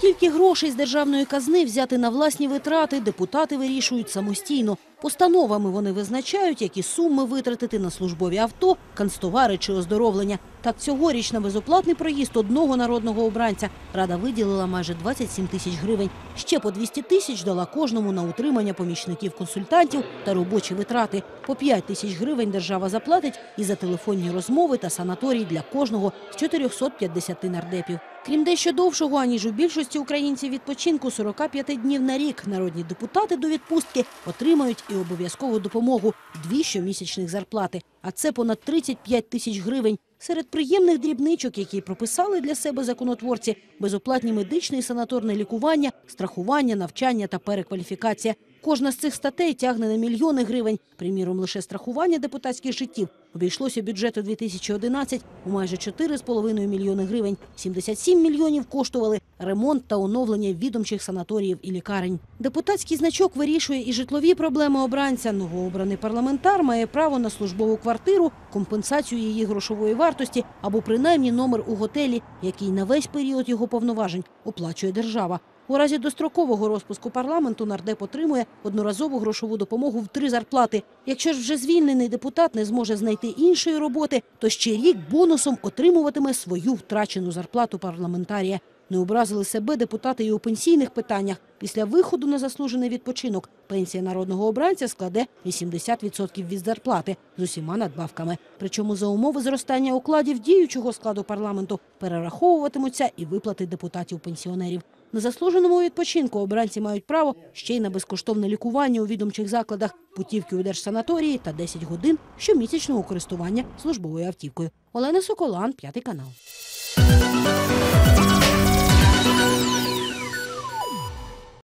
Скільки грошей з державної казни взяти на власні витрати, депутати вирішують самостійно. Постановами вони визначають, які суми витратити на службові авто, канцтовари чи оздоровлення. Так цьогоріч на безоплатний проїзд одного народного обранця Рада виділила майже 27 тисяч гривень. Ще по 200 тисяч дала кожному на утримання помічників-консультантів та робочі витрати. По 5 тисяч гривень держава заплатить і за телефонні розмови та санаторій для кожного з 450 нардепів. Крім дещо довшого, аніж у більшості українців відпочинку 45 днів на рік, народні депутати до відпустки отримають і обов'язкову допомогу – дві щомісячних зарплати. А це понад 35 тисяч гривень. Серед приємних дрібничок, які прописали для себе законотворці – безоплатні медичне і санаторне лікування, страхування, навчання та перекваліфікація. Кожна з цих статей тягне на мільйони гривень. Приміром, лише страхування депутатських життів обійшлося бюджету 2011 у майже 4,5 мільйони гривень. 77 мільйонів коштували ремонт та оновлення відомчих санаторіїв і лікарень. Депутатський значок вирішує і житлові проблеми обранця. Новообраний парламентар має право на службову квартиру, компенсацію її грошової вартості або принаймні номер у готелі, який на весь період його повноважень оплачує держава. У разі дострокового розпуску парламенту нардеп отримує одноразову грошову допомогу в три зарплати. Якщо ж вже звільнений депутат не зможе знайти іншої роботи, то ще рік бонусом отримуватиме свою втрачену зарплату парламентарія. Не образили себе депутати і у пенсійних питаннях. Після виходу на заслужений відпочинок пенсія народного обранця складе 80% від зарплати з усіма надбавками. Причому за умови зростання окладів діючого складу парламенту перераховуватимуться і виплати депутатів-пенсіонерів. На заслуженому відпочинку обранці мають право ще й на безкоштовне лікування у відомчих закладах, путівки у держсанаторії та 10 годин щомісячного користування службовою автівкою. Олена Соколан, п'ятий канал.